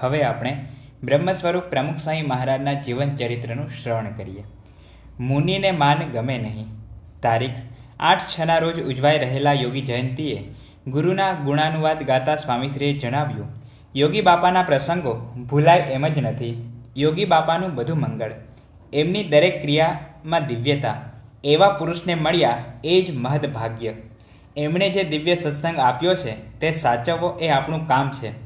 હવે આપણે બ્રહ્મ સ્વરૂપ પ્રમુખ સ્વામી મહારાજના જીવન ચરિત્રનું શ્રવણ કરીએ. મુનિને માન ગમે નહીં. તારીખ આઠ છના રોજ ઉજવાઈ રહેલા યોગી જયંતીએ ગુરુના ગુણાનુવાદ ગાતા સ્વામીશ્રીએ જણાવ્યું, યોગી બાપાના પ્રસંગો ભૂલાય એમ જ નથી. યોગી બાપાનું બધું મંગળ. એમની દરેક ક્રિયામાં દિવ્યતા. એવા પુરુષને મળ્યા એ જ મહદ ભાગ્ય. એમણે જે દિવ્ય સત્સંગ આપ્યો છે તે સાચવવો એ આપણું કામ છે.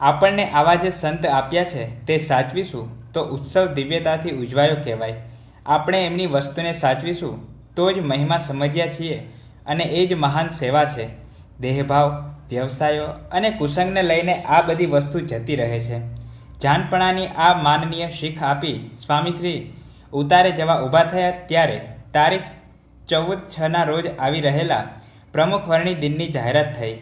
આપણને આવા જે સંત આપ્યા છે, તે સાચવીશું? તો ઉત્સવ દિવ્યતાથી ઉજવાયો કહેવાય. આપણે એમની વસ્તુને સાચવીશું? તો જ મહિમા સમજ્યા છીએ અને એ જ મહાન સેવા છે. દેહભાવ, વ્યવસાયો અને કુસંગને લઈને આ બધી વસ્તુ જતી રહે છે. જાનપણાની આ માનનીય શીખ આપી સ્વામીશ્રી ઉતારે જવા ઊભા થયા ત્યારે તારીખ ચૌદ છના રોજ આવી રહેલા પ્રમુખ વર્ણી દિનની જાહેરાત થઈ.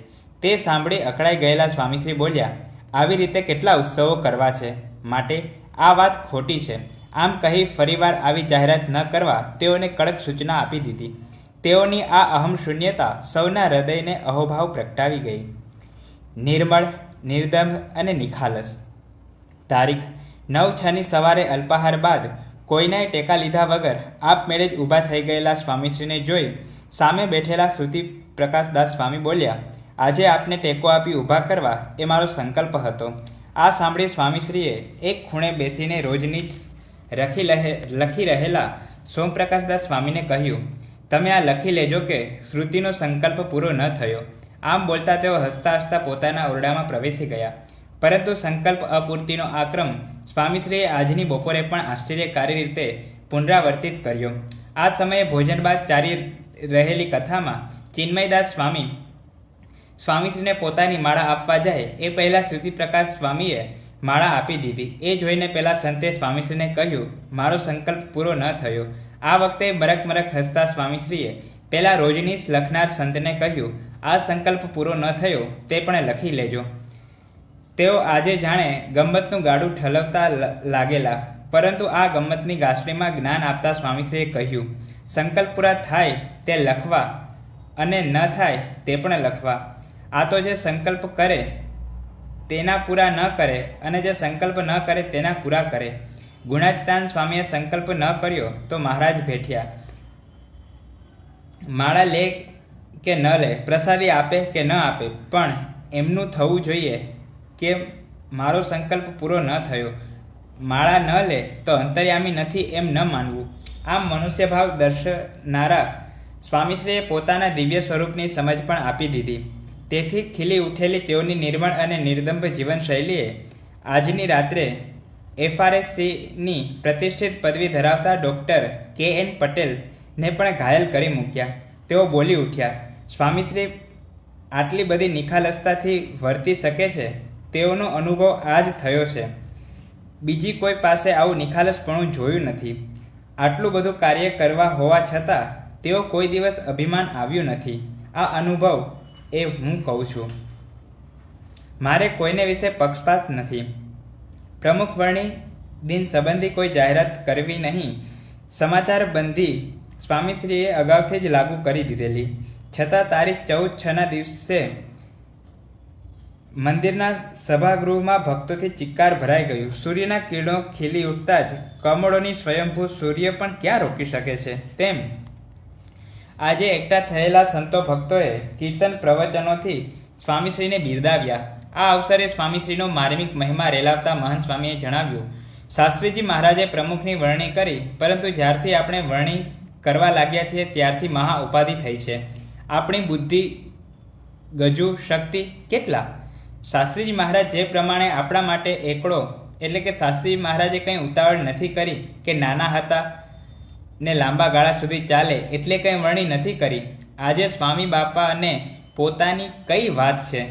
તે સાંભળી અકળાઈ ગયેલા સ્વામીશ્રી બોલ્યા આવી રીતે કેટલા ઉત્સવો કરવા છે? માટે આ વાત ખોટી છે. આમ કહી ફરીવાર આવી જાહેરાત ન કરવા તેઓને કડક સૂચના આપી દીધી. તેઓની આ અહમ શૂન્યતા સૌના હૃદયને અહોભાવ પ્રગટાવી ગઈ. નિર્મળ નિર્દંભ અને નિખાલસ. તારીખ, નવ છની સવારે અલ્પાહાર બાદ કોઈનાએ ટેકા લીધા વગર આપમેળે જ ઊભા થઈ ગયેલા સ્વામીશ્રીને જોઈ સામે બેઠેલા શ્રુતિ પ્રકાશદાસ સ્વામી બોલ્યા આજે આપને ટેકો આપી ઊભા કરવા એ મારો સંકલ્પ હતો. આ સાંભળી સ્વામીશ્રીએ એક ખૂણે બેસીને રોજની જ રખી લહે, લખી રહેલા સોમપ્રકાશદાસ સ્વામીને કહ્યું, તમે આ લખી લેજો કે શ્રુતિનો સંકલ્પ પૂરો ન થયો. આમ બોલતા તેઓ હસતા હસતા પોતાના ઓરડામાં પ્રવેશી ગયા. પરંતુ સંકલ્પ અપૂર્તિનો આ ક્રમ સ્વામીશ્રીએ આજની બપોરે પણ આશ્ચર્યકારી રીતે પુનરાવર્તિત કર્યો. આ સમયે ભોજન બાદ ચાલી રહેલી કથામાં ચિન્મયદાસ સ્વામી સ્વામીશ્રીને પોતાની માળા આપવા જાય, એ પહેલાં શ્રુતિપ્રકાશ સ્વામીએ માળા આપી દીધી. એ જોઈને પહેલાં સંતે સ્વામીશ્રીને કહ્યું, મારો સંકલ્પ પૂરો ન થયો. આ વખતે મરક મરક હસતા સ્વામીશ્રીએ પહેલાં રોજનીશ લખનાર સંતને કહ્યું, આ સંકલ્પ પૂરો ન થયો, તે પણ લખી લેજો. તેઓ આજે જાણે ગમ્મતનું ગાડું ઠલવતા લાગેલા, પરંતુ આ ગમ્મતની ગાસડીમાં જ્ઞાન આપતા સ્વામીશ્રીએ કહ્યું, સંકલ્પ પૂરા થાય તે લખવા અને ન થાય તે પણ લખવા. આ તો જે સંકલ્પ કરે, તેના પૂરા ન કરે અને જે સંકલ્પ ન કરે તેના પૂરા કરે. ગુણાતીતાન સ્વામીએ સંકલ્પ ન કર્યો તો મહારાજ ભેઠ્યા માળા લે કે ન લે, પ્રસાદી આપે કે ન આપે, પણ એમનું થવું જોઈએ કે મારો સંકલ્પ પૂરો ન થયો. માળા ન લે તો અંતર્યામી નથી એમ ન માનવું. આમ મનુષ્ય ભાવ દર્શનારા સ્વામીશ્રીએ પોતાના દિવ્ય સ્વરૂપની સમજ પણ આપી દીધી. તેથી ખીલી ઉઠેલી તેઓની નિર્મળ અને નિર્દંભ જીવનશૈલીએ આજની રાત્રે એફઆરએસસીની પ્રતિષ્ઠિત પદવી ધરાવતા ડૉક્ટર કે એન પટેલને પણ ઘાયલ કરી મૂક્યા. તેઓ બોલી ઉઠ્યા સ્વામીશ્રી આટલી બધી નિખાલસતાથી વર્તી શકે છે? તેઓનો અનુભવ આ જ થયો છે. બીજી કોઈ પાસે આવું નિખાલસપણું જોયું નથી. આટલું બધું કાર્ય કરવા હોવા છતાં તેઓ કોઈ દિવસ અભિમાન આવ્યું નથી. આ અનુભવ એ હું કહું છું. મારે કોઈને વિશે પક્ષપાત નથી. પ્રમુખ વર્ણી દિન સંબંધી કોઈ જાહેરાત કરવી નહીં. સમાચાર બંધી સ્વામીશ્રીએ અગાઉથી જ લાગુ કરી દીધેલી. છતાં તારીખ ચૌદ છના દિવસે મંદિરના સભાગૃહમાં ભક્તોથી ચિક્કાર ભરાઈ ગયું. સૂર્યના કિરણો ખીલી ઉઠતા જ કમળોની સ્વયંભૂ સૂર્ય પણ ક્યાં રોકી શકે છે? તેમ આજે એકઠા થયેલા સંતો ભક્તોએ કીર્તન પ્રવચનોથી સ્વામીશ્રીને બિરદાવ્યા. આ અવસરે સ્વામીશ્રીનો માર્મિક મહિમા રેલાવતા મહાન સ્વામીએ જણાવ્યું, શાસ્ત્રીજી મહારાજે પ્રમુખની વરણી કરી, પરંતુ જ્યારથી આપણે વરણી કરવા લાગ્યા છીએ, ત્યારથી મહા ઉપાધિ થઈ છે. આપણી બુદ્ધિ, ગજુ, શક્તિ કેટલા? શાસ્ત્રીજી મહારાજ જે પ્રમાણે આપણા માટે એકડો, એટલે કે શાસ્ત્રીજી મહારાજે કંઈ ઉતાવળ નથી કરી કે નાના હતા ને લાંબા ગાળા સુધી ચાલે એટલે કંઈ વરણી નથી કરી. આજે સ્વામી બાપાને પોતાની કઈ વાત છે?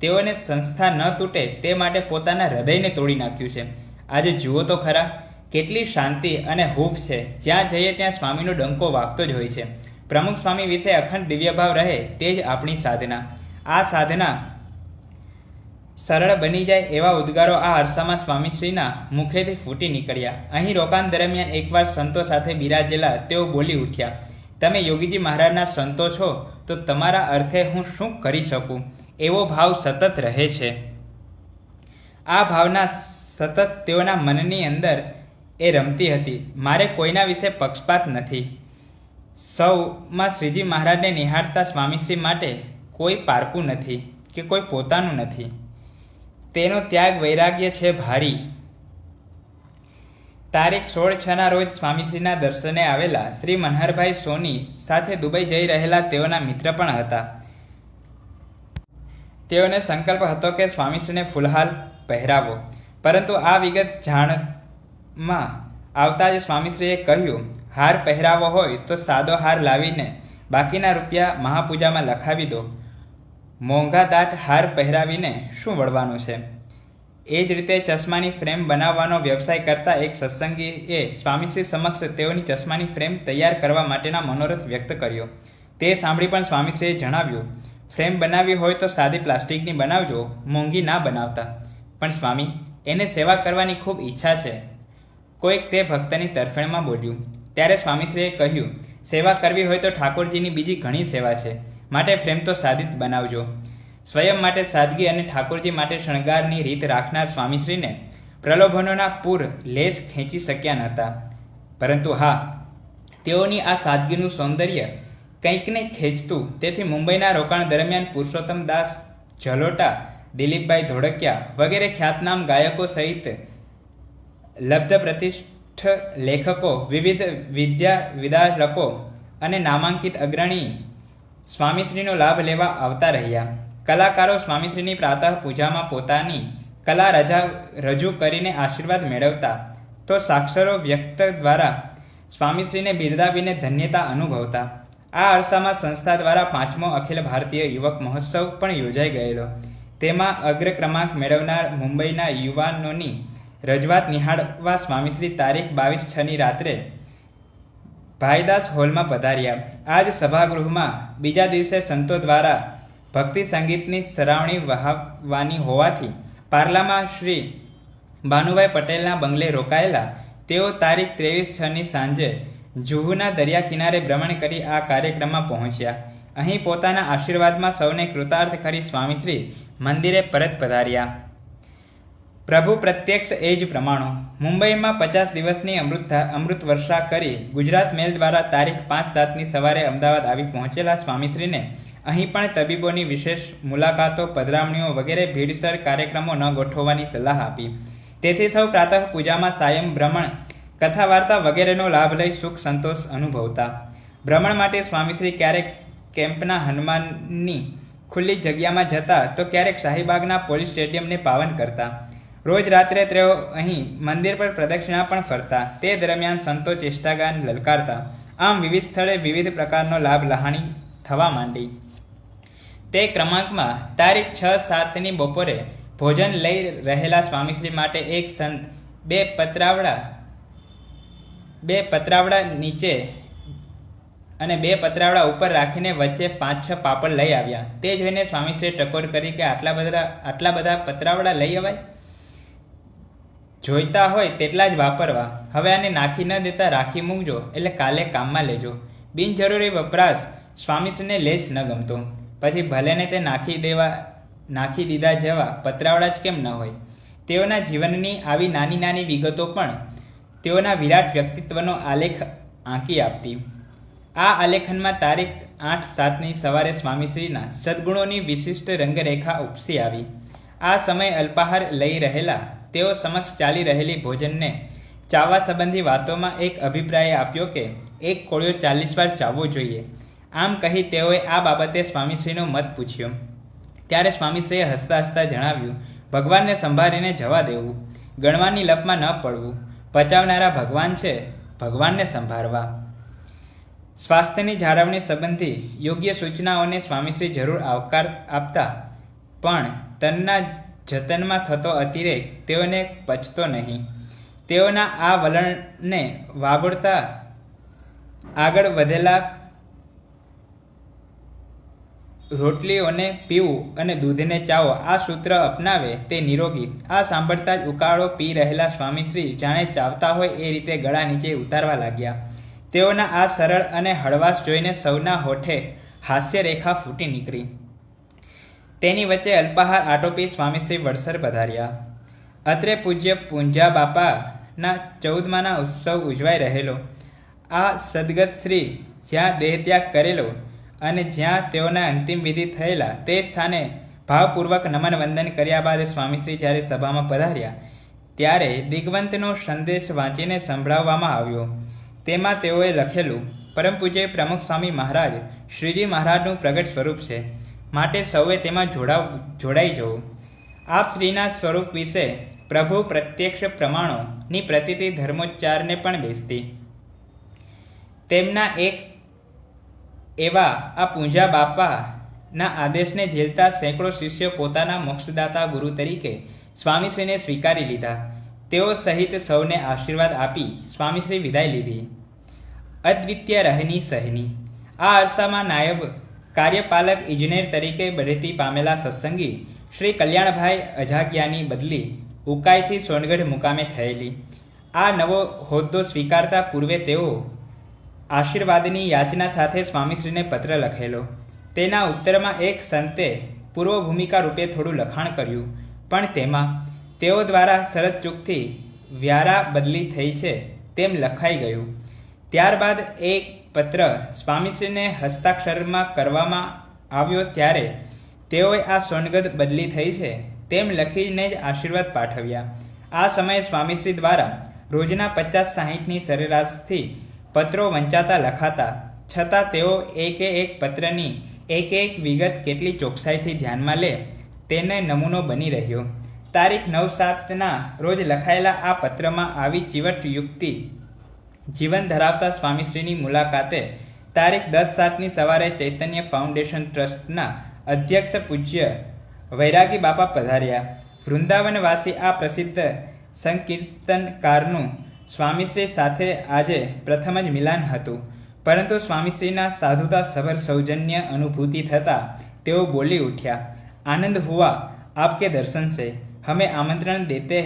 તેઓને સંસ્થા ન તૂટે તે માટે પોતાના હૃદયને તોડી નાખ્યું છે. આજે જુઓ તો ખરા, કેટલી શાંતિ અને હૂફ છે. જ્યાં જઈએ ત્યાં સ્વામીનો ડંકો વાગતો જ હોય છે. પ્રમુખ સ્વામી વિશે અખંડ દિવ્યભાવ રહે તે જ આપણી સાધના. આ સાધના સરળ બની જાય એવા ઉદ્ગારો આ અરસામાં સ્વામીશ્રીના મુખેથી ફૂટી નીકળ્યા. અહીં રોકાણ દરમિયાન એકવાર સંતો સાથે બિરાજેલા તેઓ બોલી ઉઠ્યા, તમે યોગીજી મહારાજના સંતો છો, તો તમારા અર્થે હું શું કરી શકું? એવો ભાવ સતત રહે છે. આ ભાવના સતત તેઓના મનની અંદર એ રમતી હતી. મારે કોઈના વિશે પક્ષપાત નથી. સૌમાં શ્રીજી મહારાજને નિહાળતા સ્વામીશ્રી માટે કોઈ પારકું નથી કે કોઈ પોતાનું નથી. તેનો ત્યાગ વૈરાગ્ય છે ભારી. તારીખ સોળ છના રોજ સ્વામીશ્રીના દર્શને આવેલા શ્રી મનહરભાઈ સોની સાથે દુબઈ જઈ રહેલા તેઓના મિત્ર પણ હતા. તેઓને સંકલ્પ હતો કે સ્વામીશ્રીને ફુલહાલ પહેરાવો. પરંતુ આ વિગત જાણમાં આવતા જ સ્વામીશ્રીએ કહ્યું, હાર પહેરાવો હોય તો સાદો હાર લાવીને બાકીના રૂપિયા મહાપૂજામાં લખાવી દો. મોંઘા દાટ હાર પહેરાવીને શું વળવાનું છે? એ જ રીતે ચશ્માની ફ્રેમ બનાવવાનો વ્યવસાય કરતા એક સત્સંગીએ સ્વામીશ્રી સમક્ષ તેઓની ચશ્માની ફ્રેમ તૈયાર કરવા માટેના મનોરથ વ્યક્ત કર્યો. તે સાંભળી પણ સ્વામીશ્રીએ જણાવ્યું, ફ્રેમ બનાવવી હોય તો સાદી પ્લાસ્ટિકની બનાવજો, મોંઘી ના બનાવતા. પણ સ્વામી, એને સેવા કરવાની ખૂબ ઈચ્છા છે. કોઈક તે ભક્તની તરફેણમાં બોલ્યું. ત્યારે સ્વામીશ્રીએ કહ્યું, સેવા કરવી હોય તો ઠાકોરજીની બીજી ઘણી સેવા છે. માટે ફ્રેમ તો સાદિત બનાવજો. સ્વયં માટે સાદગી અને ઠાકોરજી માટે શણગારની રીત રાખનાર સ્વામીશ્રીને પ્રલોભનોના પૂર લેશ ખેંચી શક્યા નહોતા. પરંતુ હા, તેઓની આ સાદગીનું સૌંદર્ય કંઈકને ખેંચતું. તેથી મુંબઈના રોકાણ દરમિયાન પુરુષોત્તમ દાસ જલોટા દિલીપભાઈ ધોળકિયા વગેરે ખ્યાતનામ ગાયકો સહિત લબ્ધ પ્રતિષ્ઠ લેખકો, વિવિધ વિદ્યા વિદારકો અને નામાંકિત અગ્રણી સ્વામીશ્રીનો લાભ લેવા આવતા રહ્યા. કલાકારો સ્વામીશ્રીની પ્રાતઃ પૂજામાં પોતાની કલા રજા રજૂ કરીને આશીર્વાદ મેળવતા, તો સાક્ષરો વ્યક્ત દ્વારા સ્વામીશ્રીને બિરદાવીને ધન્યતા અનુભવતા. આ અરસામાં સંસ્થા દ્વારા પાંચમો અખિલ ભારતીય યુવક મહોત્સવ પણ યોજાઈ ગયેલો. તેમાં અગ્ર ક્રમાંક મેળવનાર મુંબઈના યુવાનોની રજૂઆત નિહાળવા સ્વામીશ્રી તારીખ બાવીસ છની રાત્રે ભાઈદાસ હોલમાં પધાર્યા. આ જ સભાગૃહમાં બીજા દિવસે સંતો દ્વારા ભક્તિ સંગીતની સરાવણી વહાવવાની હોવાથી પાર્લામાં શ્રી ભાનુભાઈ પટેલના બંગલે રોકાયેલા. તેઓ તારીખ ત્રેવીસ છની સાંજે જુહુના દરિયા કિનારે ભ્રમણ કરી આ કાર્યક્રમમાં પહોંચ્યા. અહીં પોતાના આશીર્વાદમાં સૌને કૃતાર્થ કરી સ્વામીશ્રી મંદિરે પરત પધાર્યા. પ્રભુ પ્રત્યક્ષ એ જ પ્રમાણો. મુંબઈમાં પચાસ દિવસની અમૃત અમૃત વર્ષા કરી ગુજરાત મેલ દ્વારા તારીખ પાંચ સાતની સવારે અમદાવાદ આવી પહોંચેલા સ્વામીશ્રીને અહીં પણ તબીબોની વિશેષ મુલાકાતો, પધરામણીઓ વગેરે ભીડસર કાર્યક્રમો ન ગોઠવવાની સલાહ આપી. તેથી સૌ પ્રાતઃ પૂજામાં સાયમ ભ્રમણ કથા વાર્તા વગેરેનો લાભ લઈ સુખ સંતોષ અનુભવતા. ભ્રમણ માટે સ્વામીશ્રી ક્યારેક કેમ્પના હનુમાનની ખુલ્લી જગ્યામાં જતા તો ક્યારેક શાહીબાગના પોલીસ સ્ટેડિયમને પાવન કરતા. રોજ રાત્રે તેઓ અહીં મંદિર પર પ્રદક્ષિણા પણ ફરતા. તે દરમિયાન સંતો ચેષ્ટાગાન લલકારતા. આમ વિવિધ સ્થળે વિવિધ પ્રકારનો લાભ લહાણી થવા માંડી. તે ક્રમાંકમાં તારીખ છ સાતની બપોરે ભોજન લઈ રહેલા સ્વામીશ્રી માટે એક સંત બે પતરાવડા બે પતરાવડા નીચે અને બે પતરાવડા ઉપર રાખીને વચ્ચે પાંચ છ પાપડ લઈ આવ્યા. તે જોઈને સ્વામીશ્રીએ ટકોર કરી કે આટલા બધા આટલા બધા પતરાવડા લઈ અવાય? જોઈતા હોય તેટલા જ વાપરવા. હવે આને નાખી ન દેતા રાખી મૂકજો, એટલે કાલે કામમાં લેજો. બિનજરૂરી વપરાશ સ્વામીશ્રીને લે જ ન ગમતો. પછી ભલેને તે નાખી દેવા, નાખી દીધા જેવા પતરાવડા જ કેમ ન હોય? તેઓના જીવનની આવી નાની નાની વિગતો પણ તેઓના વિરાટ વ્યક્તિત્વનો આલેખ આંકી આપતી. આ આલેખનમાં તારીખ આઠ સાતની સવારે સ્વામીશ્રીના સદગુણોની વિશિષ્ટ રંગરેખા ઉપસી આવી. આ સમય અલ્પાહાર લઈ રહેલા તેઓ સમક્ષ ચાલી રહેલી ભોજનને ચાવવા સંબંધી વાતોમાં એક અભિપ્રાય આપ્યો કે, એક કોળિયો ચાલીસ વાર ચાવવો જોઈએ. આમ કહી તેઓએ આ બાબતે સ્વામીશ્રીનો મત પૂછ્યો. ત્યારે સ્વામીશ્રીએ હસતા હસતા જણાવ્યું, ભગવાનને સંભાળીને જવા દેવું. ગણવાની લપમાં ન પડવું. પચાવનારા ભગવાન છે. ભગવાનને સંભાળવા. સ્વાસ્થ્યની જાળવણી સંબંધી યોગ્ય સૂચનાઓને સ્વામીશ્રી જરૂર આવકાર આપતા, પણ તનના જતનમાં થતો અતિરેક તેઓને પચતો નહીં. તેઓના આ વલણને વાગોળતા આગળ વધેલા રોટલીઓને પીવું અને દૂધને ચાવો, આ સૂત્ર અપનાવે તે નિરોગી. આ સાંભળતા જ ઉકાળો પી રહેલા સ્વામીશ્રી જાણે ચાવતા હોય એ રીતે ગળા નીચે ઉતારવા લાગ્યા. તેઓના આ સરળ અને હળવાશ જોઈને સૌના હોઠે હાસ્યરેખા ફૂટી નીકળી. તેની વચ્ચે અલ્પાહાર આટોપી સ્વામીશ્રી વડસર પધાર્યા. અત્રે પૂજ્ય પૂંજા બાપાના ચૌદમાના ઉત્સવ ઉજવાઈ રહેલો. આ સદગત શ્રી જ્યાં દેહત્યાગ કરેલો અને જ્યાં તેઓના અંતિમ વિધિ થયેલા તે સ્થાને ભાવપૂર્વક નમન વંદન કર્યા બાદ સ્વામીશ્રી જ્યારે સભામાં પધાર્યા, ત્યારે દિગ્વંતનો સંદેશ વાંચીને સંભળાવવામાં આવ્યો. તેમાં તેઓએ લખેલું, પરમ પૂજ્ય પ્રમુખ સ્વામી મહારાજ, શ્રીજી મહારાજનું પ્રગટ સ્વરૂપ છે. માટે સૌએ તેમાં જોડાવ, જોડાઈ જવું. આપ શ્રીના સ્વરૂપ વિશે પ્રભુ પ્રત્યક્ષ પ્રમાણોની પ્રતિતિ ધર્મોચ્ચારને પણ બેસતી. તેમના એક એવા આ પૂંજા બાપાના આદેશને ઝીલતા સેંકડો શિષ્યો પોતાના મોક્ષદાતા ગુરુ તરીકે સ્વામીશ્રીને સ્વીકારી લીધા. તેઓ સહિત સૌને આશીર્વાદ આપી સ્વામીશ્રી વિદાય લીધી. અદ્વિતીય રહની સહની આ અરસામાં નાયબ કાર્યપાલક ઇજનેર તરીકે બઢતી પામેલા સત્સંગી શ્રી કલ્યાણભાઈ અજાગ્યાની બદલી ઉકાઈથી સોનગઢ મુકામે થયેલી. આ નવો હોદ્દો સ્વીકારતા પૂર્વે તેઓ આશીર્વાદની યાચના સાથે સ્વામીશ્રીને પત્ર લખેલો. તેના ઉત્તરમાં એક સંતે પૂર્વ ભૂમિકા રૂપે થોડું લખાણ કર્યું, પણ તેમાં તેઓ દ્વારા શરત ચૂકથી વ્યારા બદલી થઈ છે તેમ લખાઈ ગયું. ત્યારબાદ એક પત્ર સ્વામીશ્રીને હસ્તાક્ષરમાં કરવામાં આવ્યો ત્યારે તેઓએ આ સોનગત બદલી થઈ છે તેમ લખીને જ આશીર્વાદ પાઠવ્યા. આ સમયે સ્વામીશ્રી દ્વારા રોજના પચાસ સાહીઠની સરેરાશથી પત્રો વંચાતા લખાતા, છતાં તેઓ એકે એક પત્રની એક એક વિગત કેટલી ચોકસાઈથી ધ્યાનમાં લે તેને નમૂનો બની રહ્યો. તારીખ નવ સાતના રોજ લખાયેલા આ પત્રમાં આવી ચીવટ યુક્તિ જીવન ધરાવતા સ્વામીશ્રીની મુલાકાતે તારીખ દસ સાતની સવારે ચૈતન્ય ફાઉન્ડેશન ટ્રસ્ટના અધ્યક્ષ પૂજ્ય વૈરાગી બાપા પધાર્યા. વૃંદાવનવાસી આ પ્રસિદ્ધ સંકીર્તનકારનું સ્વામીશ્રી સાથે આજે પ્રથમ જ મિલાન હતું. પરંતુ સ્વામીશ્રીના સાધુતા સભર સૌજન્ય અનુભૂતિ થતાં તેઓ બોલી ઉઠ્યા, આનંદ હુઆ આપકે દર્શન સે. હમે આમંત્રણ દેતે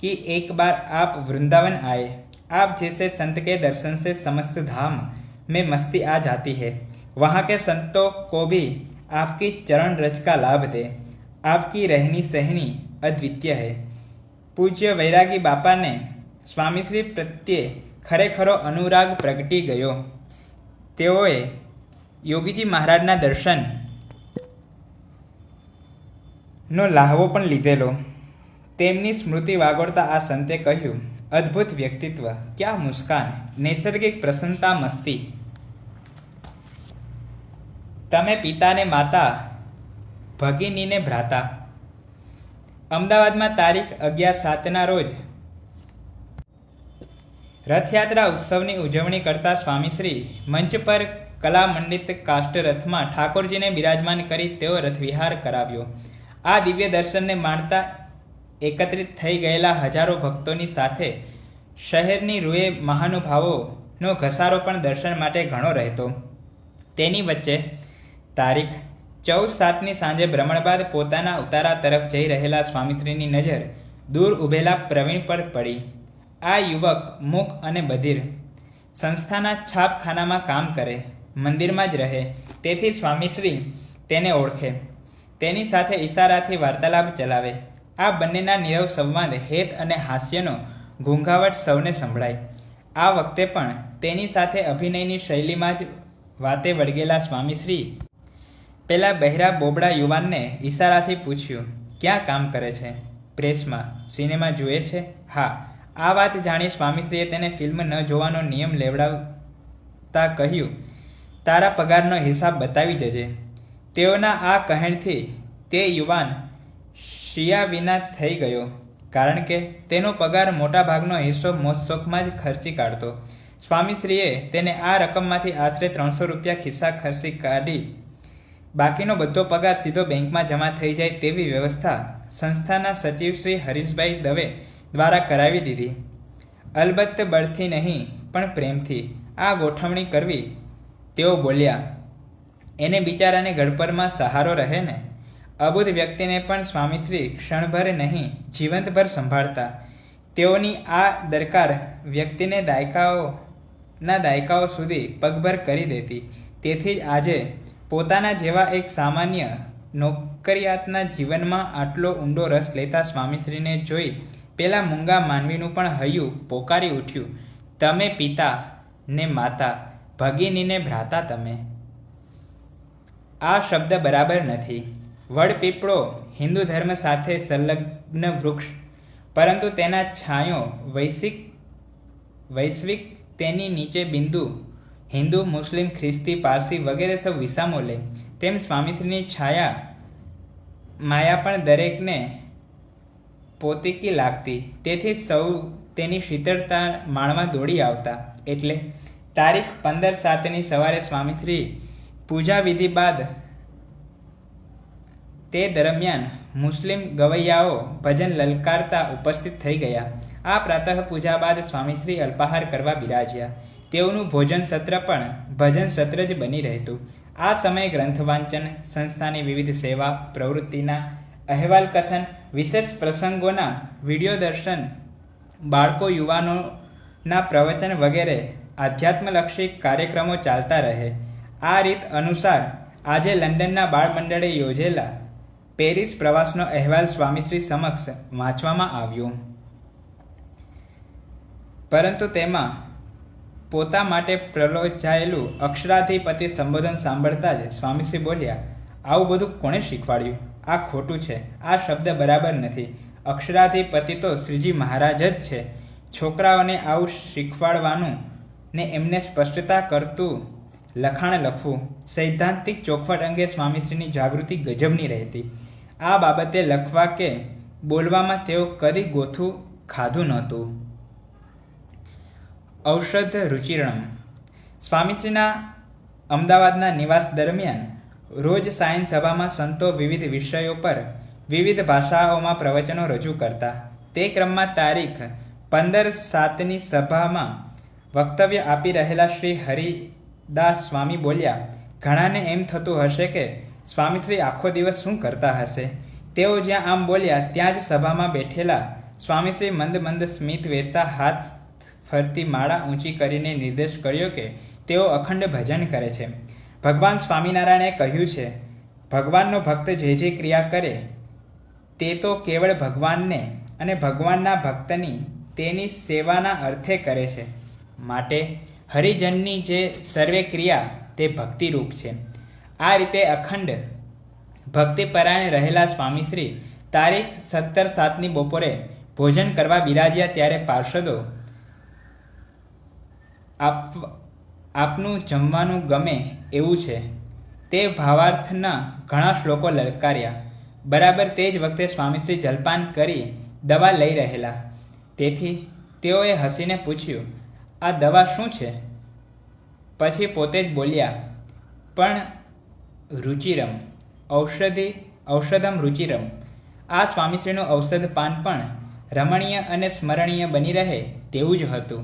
કે એક બાર આપ વૃંદાવન આયે. आप जैसे संत के दर्शन से समस्त धाम में मस्ती आ जाती है वहाँ के संतों को भी आपकी चरण रज का लाभ दे आपकी रहनी सहनी अद्वितीय है પૂજ્ય વૈરાગી બાપાને સ્વામીશ્રી પ્રત્યે ખરેખરો અનુરાગ પ્રગટી ગયો તેઓએ યોગીજી મહારાજના દર્શન નો લાહવો પણ લીધેલો તેમની સ્મૃતિ વાગોળતા આ સંતે કહ્યું અદ્ભુત વ્યક્તિત્વ. ક્યાં મુસ્કાન? નૈસર્ગિક પ્રસન્નતા મસ્તી. તમે પિતાને માતા, ભગિનીને ભ્રાતા. અમદાવાદમાં તારીખ અગિયાર સાતના રોજ. રથયાત્રા ઉત્સવની ઉજવણી કરતા સ્વામીશ્રી મંચ પર કલામંડિત કાષ્ટ રથમાં ઠાકોરજીને બિરાજમાન કરી તેઓ રથવિહાર કરાવ્યો. આ દિવ્ય દર્શનને માણતા એકત્રિત થઈ ગયેલા હજારો ભક્તોની સાથે શહેરની રૂએ મહાનુભાવોનો ઘસારો પણ દર્શન માટે ઘણો રહેતો. તેની વચ્ચે તારીખ ચૌદ સાતની સાંજે ભ્રમણ બાદ પોતાના ઉતારા તરફ જઈ રહેલા સ્વામીશ્રીની નજર દૂર ઊભેલા પ્રવીણ પર પડી. આ યુવક મૂક અને બધિર. સંસ્થાના છાપખાનામાં કામ કરે, મંદિરમાં જ રહે, તેથી સ્વામીશ્રી તેને ઓળખે. તેની સાથે ઈશારાથી વાર્તાલાપ ચલાવે. આ બંનેના નીરવ સંવાદ હેત અને હાસ્યનો ઘૂંઘાવટ સૌને સંભળાય. આ વખતે પણ તેની સાથે અભિનયની શૈલીમાં જ વાતે વળગેલા સ્વામીશ્રી પેલા બહેરા બોબડા યુવાનને ઈશારાથી પૂછ્યું, ક્યાં કામ કરે છે? પ્રેસમાં? સિનેમા જુએ છે? હા, આ વાત જાણી સ્વામીશ્રીએ તેને ફિલ્મ ન જોવાનો નિયમ લેવડાવતા કહ્યું, તારા પગારનો હિસાબ બતાવી જજે. તેઓના આ કહેણથી તે યુવાન શિયા વિના થઈ ગયો, કારણ કે તેનો પગાર મોટાભાગનો હિસ્સો મોજશોખમાં જ ખર્ચી કાઢતો. સ્વામીશ્રીએ તેને આ રકમમાંથી આશરે ત્રણસો રૂપિયા ખિસ્સા ખર્ચી કાઢી. બાકીનો બધો પગાર સીધો બેંકમાં જમા થઈ જાય તેવી વ્યવસ્થા સંસ્થાના સચિવ શ્રી હરીશભાઈ દવે દ્વારા કરાવી દીધી. અલબત્ત બળથી નહીં, પણ પ્રેમથી આ ગોઠવણી કરવી. તેઓ બોલ્યા, એને બિચારાને ગડપરમાં સહારો રહે ને? અબુધ વ્યક્તિને પણ સ્વામીશ્રી ક્ષણભર નહીં, જીવંતભર સંભાળતા. તેઓની આ દરકાર વ્યક્તિને દાયકાઓના દાયકાઓ સુધી પગભર કરી દેતી. તેથી જ આજે પોતાના જેવા એક સામાન્ય નોકરિયાતના જીવનમાં આટલો ઊંડો રસ લેતા સ્વામીશ્રીને જોઈ પેલા મૂંગા માનવીનું પણ હૈયું પોકારી ઉઠ્યું. તમે પિતા ને માતા, ભગિનીને ભ્રાતા તમે. આ શબ્દ બરાબર નથી. વડપીપળો હિન્દુ ધર્મ સાથે સંલગ્ન વૃક્ષ, પરંતુ તેના છાંયો વૈશ્વિક વૈશ્વિક તેની નીચે બિંદુ, હિન્દુ, મુસ્લિમ, ખ્રિસ્તી, પારસી વગેરે સૌ વિસામો લે. તેમ સ્વામીશ્રીની છાયા માયા પણ દરેકને પોતીકી લાગતી. તેથી સૌ તેની શીતળતા માણવા દોડી આવતા. એટલે તારીખ પંદર સાતની સવારે સ્વામીશ્રી પૂજા વિધિ બાદ તે દરમિયાન મુસ્લિમ ગવૈયાઓ ભજન લલકારતા ઉપસ્થિત થઈ ગયા. આ પ્રાતઃ પૂજા બાદ સ્વામીશ્રી અલ્પાહાર કરવા બિરાજ્યા. તેઓનું ભોજન સત્ર પણ ભજન સત્ર જ બની રહેતું. આ સમયે ગ્રંથ વાંચન સંસ્થાની વિવિધ સેવા, પ્રવૃત્તિના અહેવાલ કથન, વિશેષ પ્રસંગોના વીડિયો દર્શન, બાળકો, યુવાનોના પ્રવચન વગેરે આધ્યાત્મલક્ષી કાર્યક્રમો ચાલતા રહે. આ રીત અનુસાર આજે લંડનના બાળ મંડળે યોજેલા પેરિસ પ્રવાસનો અહેવાલ સ્વામીશ્રી સમક્ષ વાંચવામાં આવ્યો. પરંતુ તેમાં પોતા માટે પ્રલોચાયેલું અક્ષરાધિપતિ સંબોધન સાંભળતા જ સ્વામીશ્રી બોલ્યા, આવું બધું કોણે શીખવાડ્યું? આ ખોટું છે. આ શબ્દ બરાબર નથી. અક્ષરાધિપતિ તો શ્રીજી મહારાજ જ છે. છોકરાઓને આવું શીખવાડવાનું ને એમને સ્પષ્ટતા કરતું લખાણ લખવું સૈદ્ધાંતિક ચોખવટ અંગે સ્વામીશ્રીની જાગૃતિ ગજબની રહેતી. આ બાબતે લખવા કે બોલવામાં તેઓ કદી ગોથું ખાધું નહોતું. ઔષધ રુચિરણમ. સ્વામીશ્રીના અમદાવાદના નિવાસ દરમિયાન રોજ સાયન્સ સભામાં સંતો વિવિધ વિષયો પર વિવિધ ભાષાઓમાં પ્રવચનો રજૂ કરતા. તે ક્રમમાં તારીખ પંદર સાતની સભામાં વક્તવ્ય આપી રહેલા શ્રી હરિદાસ સ્વામી બોલ્યા, ઘણાને એમ થતું હશે કે સ્વામીશ્રી આખો દિવસ શું કરતા હશે? તેઓ જ્યાં આમ બોલ્યા, ત્યાં જ સભામાં બેઠેલા સ્વામીશ્રી મંદ મંદ સ્મિત વેરતા હાથ ફરતી માળા ઊંચી કરીને નિર્દેશ કર્યો કે તેઓ અખંડ ભજન કરે છે. ભગવાન સ્વામિનારાયણે કહ્યું છે, ભગવાનનો ભક્ત જે જે ક્રિયા કરે, તે તો કેવળ ભગવાનને અને ભગવાનના ભક્તની તેની સેવાના અર્થે કરે છે. માટે હરિજનની જે સર્વે ક્રિયા, તે ભક્તિરૂપ છે. આ રીતે અખંડ ભક્તિપરાયણ રહેલા સ્વામીશ્રી તારીખ સત્તર સાતની બપોરે ભોજન કરવા બિરાજ્યા ત્યારે પાર્ષદો આપ, આપનું જમવાનું ગમે એવું છે. તે ભાવાર્થના ઘણા શ્લોકો લલકાર્યા. બરાબર તે જ વખતે સ્વામીશ્રી જલપાન કરી દવા લઈ રહેલા. તેથી તેઓએ હસીને પૂછ્યું, આ દવા શું છે? પછી પોતે જ બોલ્યા, પણ રુચિરમ, ઔષધિ, ઔષધમ રુચિરમ. આ સ્વામીશ્રીનું ઔષધ પાન પણ રમણીય અને સ્મરણીય બની રહે તેવું જ હતું.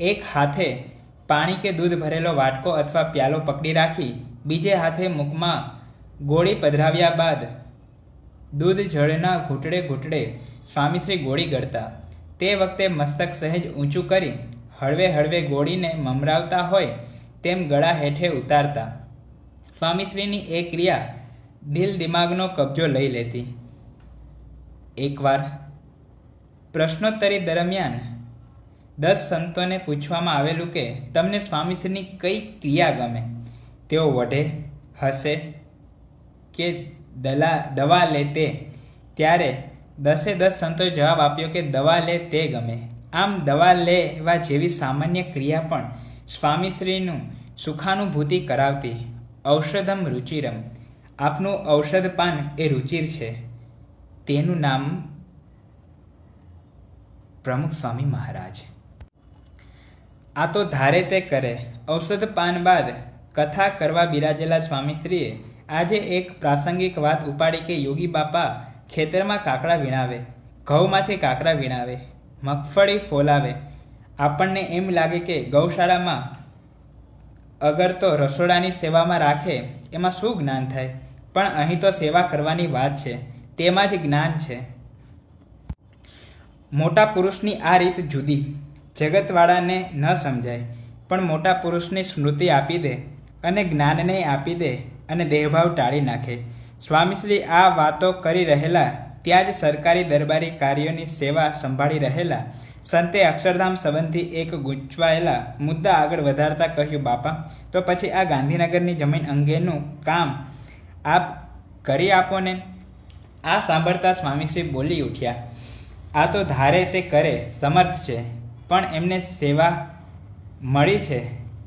એક હાથે પાણી કે દૂધ ભરેલો વાટકો અથવા પ્યાલો પકડી રાખી, બીજે હાથે મુખમાં ગોળી પધરાવ્યા બાદ દૂધ જળના ઘૂંટડે ઘૂંટડે સ્વામીશ્રી ગોળી ગળતા. તે વખતે મસ્તક સહેજ ઊંચું કરી હળવે હળવે ગોળીને મમરાવતા હોય તેમ ગળા હેઠે ઉતારતા. સ્વામીશ્રીની એ ક્રિયા દિલ દિમાગનો કબજો લઈ લેતી. એકવાર પ્રશ્નોત્તરી દરમિયાન દસ સંતોને પૂછવામાં આવેલું કે તમને સ્વામીશ્રીની કઈ ક્રિયા ગમે? તેઓ વઢે, હસે કે દલા, દવા લે તે. ત્યારે દસે દસ સંતોએ જવાબ આપ્યો કે દવા લે તે ગમે. આમ દવા લેવા જેવી સામાન્ય ક્રિયા પણ સ્વામીશ્રીનું સુખાનુભૂતિ કરાવતી. ઔષધમ રુચિરમ. આપનું ઔષધ પાન એ રુચિર છે. તેનું નામ પ્રમુખ સ્વામી મહારાજ. આ તો ધારે તે કરે. ઔષધ પાન બાદ કથા કરવા બિરાજેલા સ્વામીશ્રીએ આજે એક પ્રાસંગિક વાત ઉપાડી કે યોગી બાપા ખેતરમાં કાકડા વીણાવે, ઘઉંમાંથી કાકડા વીણાવે, મગફળી ફોલાવે. આપણને એમ લાગે કે ગૌશાળામાં અગર તો રસોડાની સેવામાં રાખે, એમાં શું જ્ઞાન થાય? પણ અહીં તો સેવા કરવાની વાત છે, તેમાં જ જ્ઞાન છે. મોટા પુરુષની આ રીત જુદી, જગતવાળાને ન સમજાય, પણ મોટા પુરુષની સ્મૃતિ આપી દે અને જ્ઞાનને આપી દે અને દેહભાવ ટાળી નાખે. સ્વામીશ્રી આ વાતો કરી રહેલા, ત્યાં જ સરકારી દરબારી કાર્યોની સેવા સંભાળી રહેલા સંતે અક્ષરધામ સંબંધી એક ગૂંચવાયેલા મુદ્દા આગળ વધારતા કહ્યું, બાપા, તો પછી આ ગાંધીનગરની જમીન અંગેનું કામ આપ કરી આપો ને. આ સાંભળતા સ્વામીશ્રી બોલી ઉઠ્યા, આ તો ધારે તે કરે, સમર્થ છે, પણ એમને સેવા મળી છે,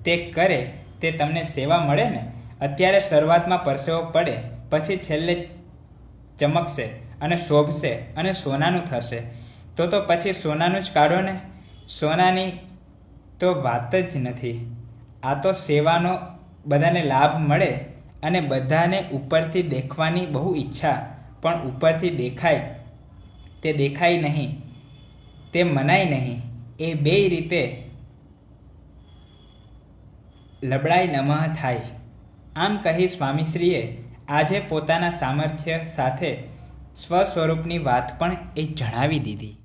તે કરે, તે તમને સેવા મળે ને? અત્યારે શરૂઆતમાં પરસેવો પડે, પછી છેલ્લે ચમકશે અને શોભશે અને સોનાનું થશે. તો તો પછી સોનાનું જ કાઢો ને. સોનાની તો વાત જ નથી. આ તો સેવાનો બધાને લાભ મળે અને બધાને ઉપરથી દેખવાની બહુ ઈચ્છા, પણ ઉપરથી દેખાય. તે દેખાય નહીં. તે મનાય નહીં. એ બે રીતે લબડાઈ નમઃ થાય. આમ કહી સ્વામીશ્રીએ આજે પોતાના સામર્થ્ય સાથે સ્વ સ્વરૂપની વાત પણ એ જણાવી દીધી.